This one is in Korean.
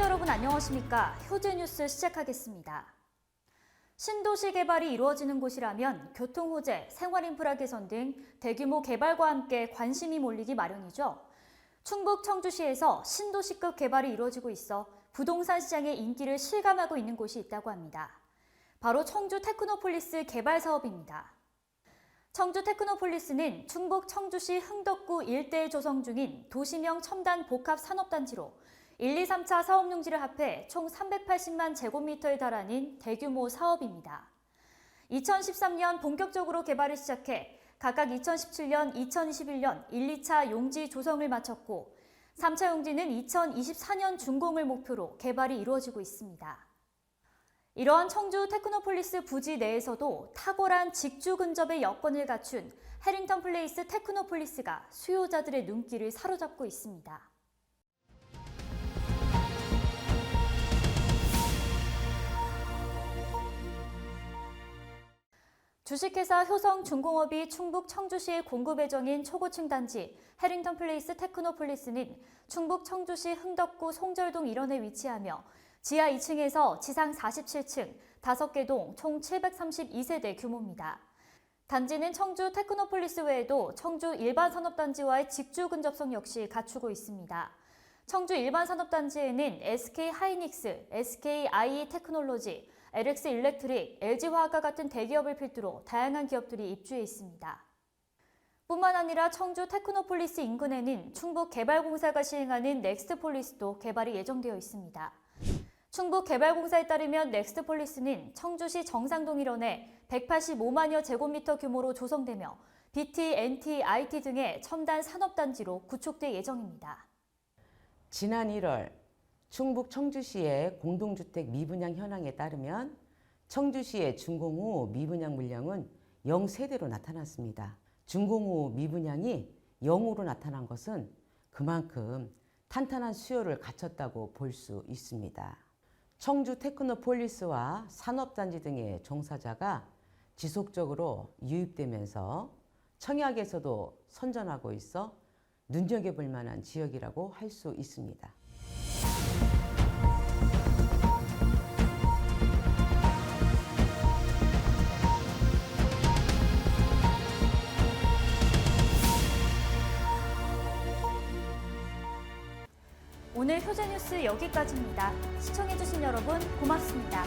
시청자 여러분 안녕하십니까? 효제 뉴스 시작하겠습니다. 신도시 개발이 이루어지는 곳이라면 교통 호재, 생활 인프라 개선 등 대규모 개발과 함께 관심이 몰리기 마련이죠. 충북 청주시에서 신도시급 개발이 이루어지고 있어 부동산 시장의 인기를 실감하고 있는 곳이 있다고 합니다. 바로 청주 테크노폴리스 개발 사업입니다. 청주 테크노폴리스는 충북 청주시 흥덕구 일대에 조성 중인 도시명 첨단 복합 산업단지로 1, 2, 3차 사업 용지를 합해 총 380만 제곱미터에 달하는 대규모 사업입니다. 2013년 본격적으로 개발을 시작해 각각 2017년, 2021년 1, 2차 용지 조성을 마쳤고 3차 용지는 2024년 준공을 목표로 개발이 이루어지고 있습니다. 이러한 청주 테크노폴리스 부지 내에서도 탁월한 직주 근접의 여건을 갖춘 해링턴 플레이스 테크노폴리스가 수요자들의 눈길을 사로잡고 있습니다. 주식회사 효성중공업이 충북 청주시의 공급 예정인 초고층 단지 해링턴 플레이스 테크노폴리스는 충북 청주시 흥덕구 송절동 일원에 위치하며 지하 2층에서 지상 47층, 5개 동 총 732세대 규모입니다. 단지는 청주 테크노폴리스 외에도 청주 일반 산업단지와의 직주 근접성 역시 갖추고 있습니다. 청주 일반 산업단지에는 SK 하이닉스, SK IE 테크놀로지, LX 일렉트릭, LG화학과 같은 대기업을 필두로 다양한 기업들이 입주해 있습니다. 뿐만 아니라 청주 테크노폴리스 인근에는 충북 개발공사가 시행하는 넥스트폴리스도 개발이 예정되어 있습니다. 충북 개발공사에 따르면 넥스트폴리스는 청주시 정상동 일원에 185만여 제곱미터 규모로 조성되며 BT, NT, IT 등의 첨단 산업단지로 구축될 예정입니다. 지난 1월 충북 청주시의 공동주택 미분양 현황에 따르면 청주시의 준공 후 미분양 물량은 0세대로 나타났습니다. 준공 후 미분양이 0으로 나타난 것은 그만큼 탄탄한 수요를 갖췄다고 볼 수 있습니다. 청주 테크노폴리스와 산업단지 등의 종사자가 지속적으로 유입되면서 청약에서도 선전하고 있어 눈여겨볼 만한 지역이라고 할 수 있습니다. 오늘 효제 뉴스 여기까지입니다. 시청해주신 여러분 고맙습니다.